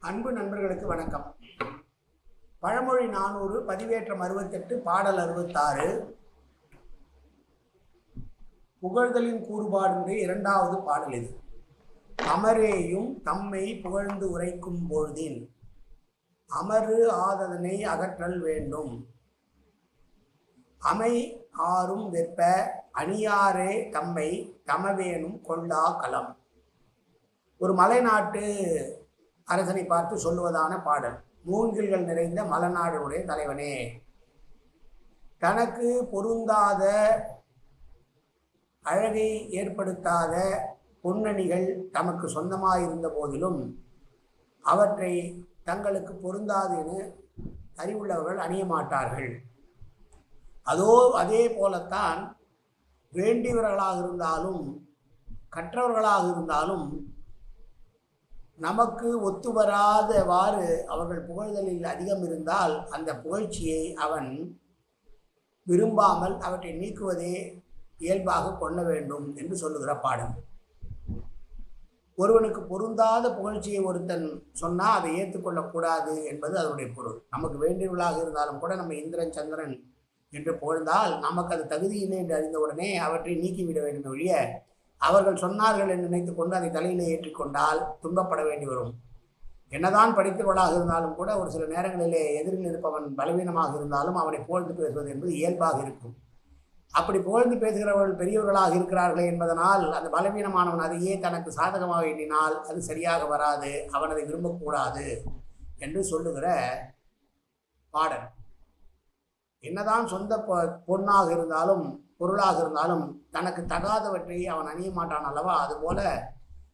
அன்பு நண்பர்களுக்கு வணக்கம். பழமொழி நானூறு பதிவேற்றம் அறுபத்தெட்டு பாடல் அறுபத்தாறு. புகழ்தலின் கூறுபாடு இரண்டாவது பாடல் இது. அமரேயும் தம்மை புகழ்ந்து உரைக்கும் பொழுதின் அமரு ஆததனை அகற்றல் வேண்டும். அமை ஆறும் வெப்ப அணியாரே தம்மை தமவேனும் கொள்ளா களம். ஒரு மலைநாட்டு அரசனை பார்த்து சொல்லுவதான பாடல். மூங்கில்கள் நிறைந்த மலநாடுடைய தலைவனே. தனக்கு பொருந்தாத அழகை ஏற்படுத்தாத பொன்னணிகள் தமக்கு சொந்தமாயிருந்த போதிலும் அவற்றை தங்களுக்கு பொருந்தாது என அறிவுள்ளவர்கள் அணிய மாட்டார்கள். அதோ அதே போலத்தான் வேண்டியவர்களாக இருந்தாலும் கற்றவர்களாக இருந்தாலும் நமக்கு ஒத்து வராதவாறு அவர்கள் புகழ்தலில் அதிகம் இருந்தால் அந்த புகழ்ச்சியை அவன் விரும்பாமல் அவற்றை நீக்குவதே இயல்பாக கொள்ள வேண்டும் என்று சொல்லுகிற பாடல். ஒருவனுக்கு பொருந்தாத புகழ்ச்சியை ஒருத்தன் சொன்னால் அதை ஏற்றுக்கொள்ளக்கூடாது என்பது அதனுடைய பொருள். நமக்கு வேண்டியவர்களாக இருந்தாலும் கூட நம்ம இந்திரன் சந்திரன் என்று புகழ்ந்தால் நமக்கு அது தகுதியில்லை என்று அறிந்தவுடனே அவற்றை நீக்கிவிட வேண்டும் ஒழிய அவர்கள் சொன்னார்கள் என்று நினைத்து கொண்டு அதை தலையிலே ஏற்றிக்கொண்டால் துன்பப்பட வேண்டி வரும். என்னதான் படித்தவர்களாக இருந்தாலும் கூட ஒரு சில நேரங்களிலே எதிரில் இருப்பவன் பலவீனமாக இருந்தாலும் அவனை புகழ்ந்து பேசுவது என்பது இயல்பாக இருக்கும். அப்படி புகழ்ந்து பேசுகிறவர்கள் பெரியவர்களாக இருக்கிறார்களே என்பதனால் அந்த பலவீனமானவன் அதையே தனக்கு சாதகமாக எண்ணினால் அது சரியாக வராது அவன் அதை விரும்பக்கூடாது என்று சொல்லுகிற பாடல் என்னதான் சொந்த பொ- இருந்தாலும் பொருளாக இருந்தாலும் தனக்கு தகாதவற்றை அவன் அணிய மாட்டான் அல்லவா? அதுபோல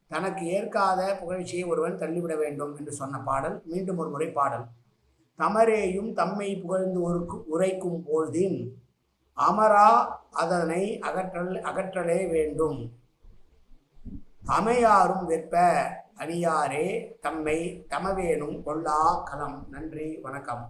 தனக்கு ஏற்காத புகழ்ச்சியை ஒருவன் தள்ளிவிட வேண்டும் என்று சொன்ன பாடல் மீண்டும் ஒரு முறை பாடல். தமரேயும் தம்மை புகழ்ந்து ஒரு உரைக்கும் பொழுதின் அமரா அதனை அகற்றல் அகற்றலே வேண்டும். அமையாரும் வெற்ப அணியாரே தம்மை தமவேனும் கொள்ளா களம் நன்றி வணக்கம்.